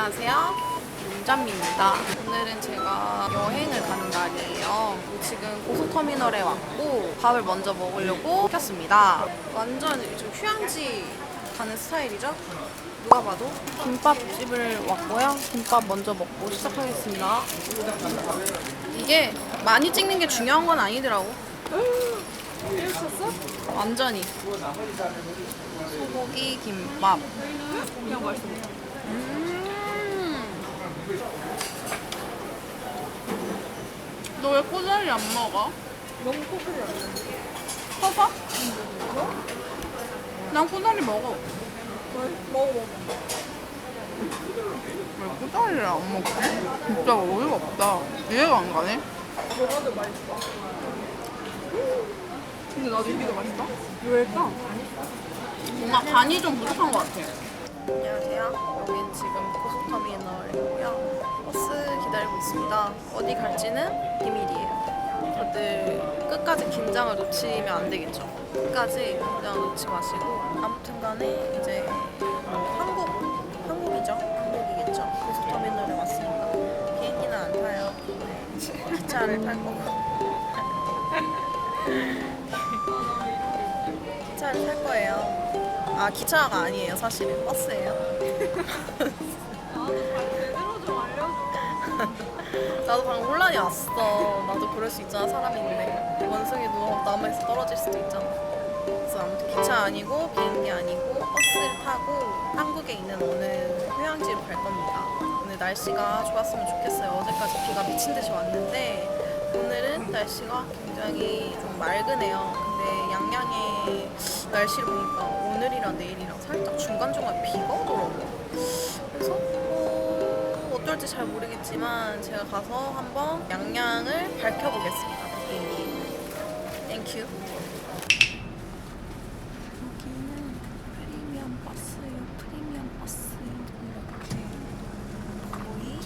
안녕하세요. 윤자입니다. 오늘은 제가 여행을 가는 날이에요. 지금 고속터미널에 왔고 밥을 먼저 먹으려고 켰습니다. 완전 좀 휴양지 가는 스타일이죠? 누가 봐도 김밥집을 왔고요. 김밥 먼저 먹고 시작하겠습니다. 이게 많이 찍는 게 중요한 건 아니더라고. 완전히 소고기 김밥. 그냥 맛있어. 음. 왜 꼬다리 안 먹어? 너무 코끼리 안 돼. 커서? 난 꼬다리 먹어. 왜? 먹어 먹어. 왜 꼬다리를 안 먹지? 진짜 어이가 없다. 이해가 안 가네. 더 맛있어? 근데 나도 이게 더 맛있다. 왜일까? 뭔가 간이 좀 부족한 것 같아. 안녕하세요. 여긴 지금 고속터미널이고요. 버스 기다리고 있습니다. 어디 갈지는 비밀이에요. 다들 끝까지 긴장을 놓치면 안 되겠죠. 끝까지 긴장을 놓지 마시고 아무튼 간에 이제 뭐 한국, 한국이죠. 한국이겠죠. 고속터미널에 왔으니까 비행기는 안 타요. 네. 기차를 탈 거고. 기차를 탈 거예요. 아 기차가 아니에요 사실은 버스예요. 나도 방금 혼란이 왔어. 나도 그럴 수 있잖아 사람인데 원숭이도 남아있어 떨어질 수도 있잖아. 그래서 아무튼 기차 아니고 비행기 아니고 버스를 타고 한국에 있는 어느 휴양지로 갈 겁니다. 오늘 날씨가 좋았으면 좋겠어요. 어제까지 비가 미친 듯이 왔는데 오늘은 날씨가 굉장히 좀 맑으네요. 양양의 날씨를 보니까 오늘이랑 내일이랑 살짝 중간중간 비가 오더라고요. 그래서 어, 어떨지 잘 모르겠지만 제가 가서 한번 양양을 밝혀보겠습니다. 땡큐. 여기는 프리미엄 버스요. 프리미엄 버스. 이렇게 거의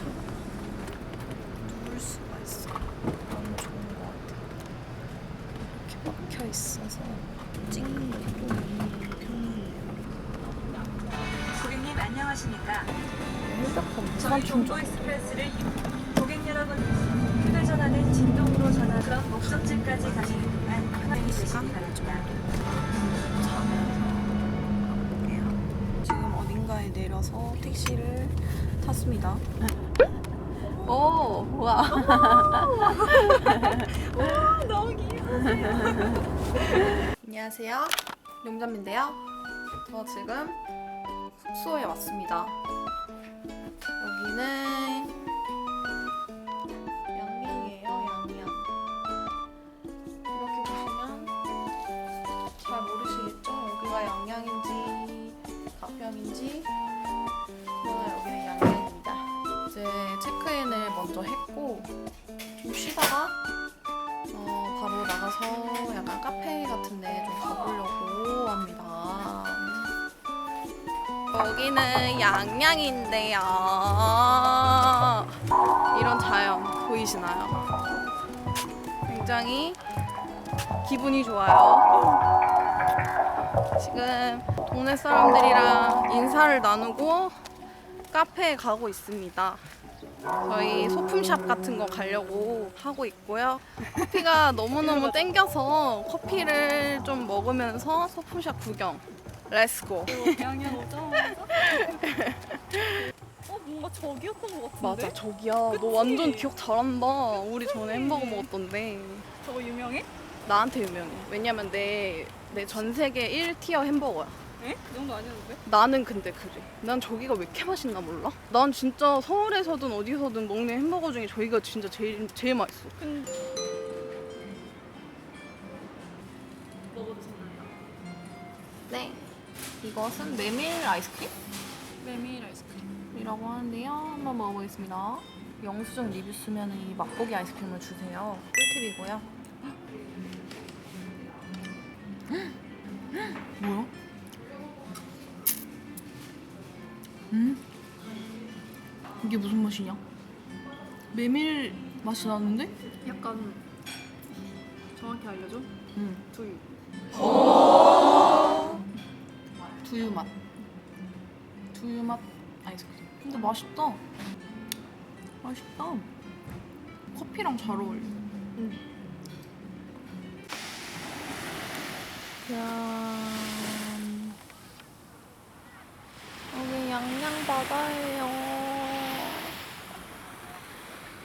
누울 수가 있어요. 너무 좋은 것 같아요. 이렇게 막혀 있어서 찍는 편해요. 고객님 안녕하십니까? 핸드폰 저희 동부. 익스프레스를 고객 여러분 휴대 전화는 진동으로 전화 그런 목적지까지 가시는 동안 편안히 되시기 바랍니다. 가볼게요. 지금 어딘가에 내려서 택시를 탔습니다. 오, 우와. 너무. 안녕하세요. 용담인데요. 저 지금 숙소에 왔습니다. 여기는 양양이에요, 양양. 이렇게 보시면 잘 모르시겠죠? 여기가 양양인지 가평인지 그러나 여기는 양양입니다. 이제 체크인을 먼저 했고 나가서 약간 카페 같은데 좀 가보려고 합니다. 여기는 양양인데요. 이런 자연 보이시나요? 굉장히 기분이 좋아요. 지금 동네 사람들이랑 인사를 나누고 카페에 가고 있습니다. 저희 소품샵 같은 거 가려고 하고 있고요. 커피가 너무너무 땡겨서 커피를 좀 먹으면서 소품샵 구경. 렛츠고. 양양 오자마자. 어 뭔가 저기였던 것 같은데. 맞아, 저기야. 너 완전 기억 잘한다. 우리 전에 햄버거 먹었던데. 저거 유명해? 나한테 유명해. 왜냐면 내, 내 전 세계 1티어 햄버거야. 에? 그 정도 아니었는데? 나는 근데 그래. 난 저기가 왜 이렇게 맛있나 몰라? 난 진짜 서울에서든 어디서든 먹는 햄버거 중에 저기가 진짜 제일, 제일 맛있어. 근데 먹어도. 네. 이것은 메밀 아이스크림? 메밀 아이스크림. 이라고 하는데요. 한번 먹어보겠습니다. 영수증 리뷰 쓰면 이 맛보기 아이스크림을 주세요. 꿀팁이고요. 음? 이게 무슨 맛이냐? 메밀 맛이 나는데? 약간 정확히 알려줘. 응. 두유. 두유 맛. 두유 맛 아이스크림. 근데 맛있다. 맛있다. 커피랑 잘 어울려. 응. 짠. 여기 바다예요.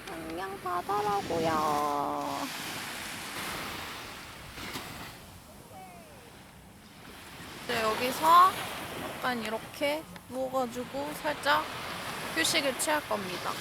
양양 바다라고요. 이제 여기서 약간 이렇게 누워가지고 살짝 휴식을 취할 겁니다.